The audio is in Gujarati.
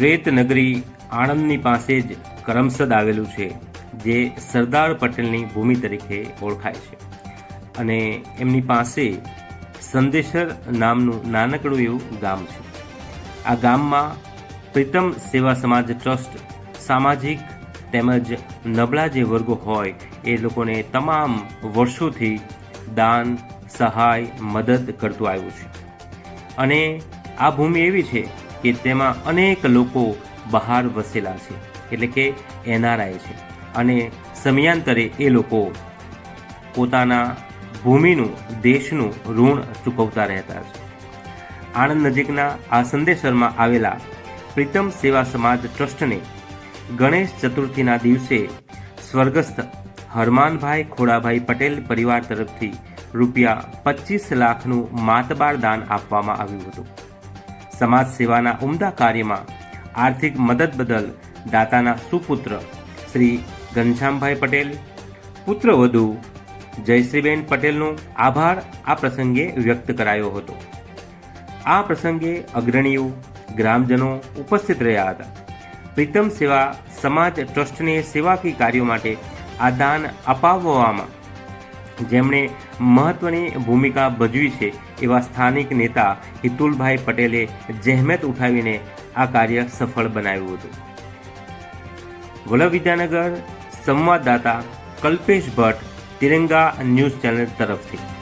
શ્વેત નગરી આણંદની પાસે જ કરમસદ આવેલું છે, જે સરદાર પટેલની ભૂમિ તરીકે ઓળખાય છે. અને એમની પાસે સંદેશર નામનું નાનકડું એવું ગામ છે. આ ગામમાં પ્રીતમ સેવા સમાજ ટ્રસ્ટ, સામાજિક તેમજ નબળા જે વર્ગો હોય, એ લોકોને તમામ વર્ષોથી દાન, સહાય, મદદ કરતું આવ્યું છે. અને આ ભૂમિ એવી છે કે તેમાં અનેક લોકો બહાર વસેલા છે, એટલે કે એનઆરઆઈ છે. અને સમયાંતરે એ લોકો પોતાના ભૂમિનું, દેશનું ઋણ ચૂકવતા રહેતા છે. આણંદ નજીકના આ સંદેશરમાં આવેલા પ્રીતમ સેવા સમાજ ટ્રસ્ટને ગણેશ ચતુર્થીના દિવસે સ્વર્ગસ્થ હરમાનભાઈ ખોડાભાઈ પટેલ પરિવાર તરફથી રૂપિયા પચીસ લાખનું માતબાર દાન આપવામાં આવ્યું હતું. સમાજ સેવાના ઉમદા કાર્યમાં આર્થિક મદદ બદલ દાતાના સુપુત્ર શ્રી ઘનશ્યામભાઈ પટેલ પુત્રવધુ જયશ્રીબેન પટેલનો આભાર આ પ્રસંગે વ્યક્ત કરાયો હતો. આ પ્રસંગે અગ્રણીઓ, ગ્રામજનો ઉપસ્થિત રહ્યા હતા. પ્રીતમ સેવા સમાજ ટ્રસ્ટને સેવાકી કાર્યો માટે આ દાન અપાવવામાં જેમણે મહત્વની ભૂમિકા ભજવી છે એવા સ્થાનિક નેતા હિતુલભાઈ પટેલે જહેમત ઉઠાવીને આ કાર્ય સફળ બનાવ્યું હતું. વલ્લભ વિદ્યાનગર સંવાદદાતા કલ્પેશ ભટ્ટ, તિરંગા ન્યૂઝ ચેનલ તરફથી.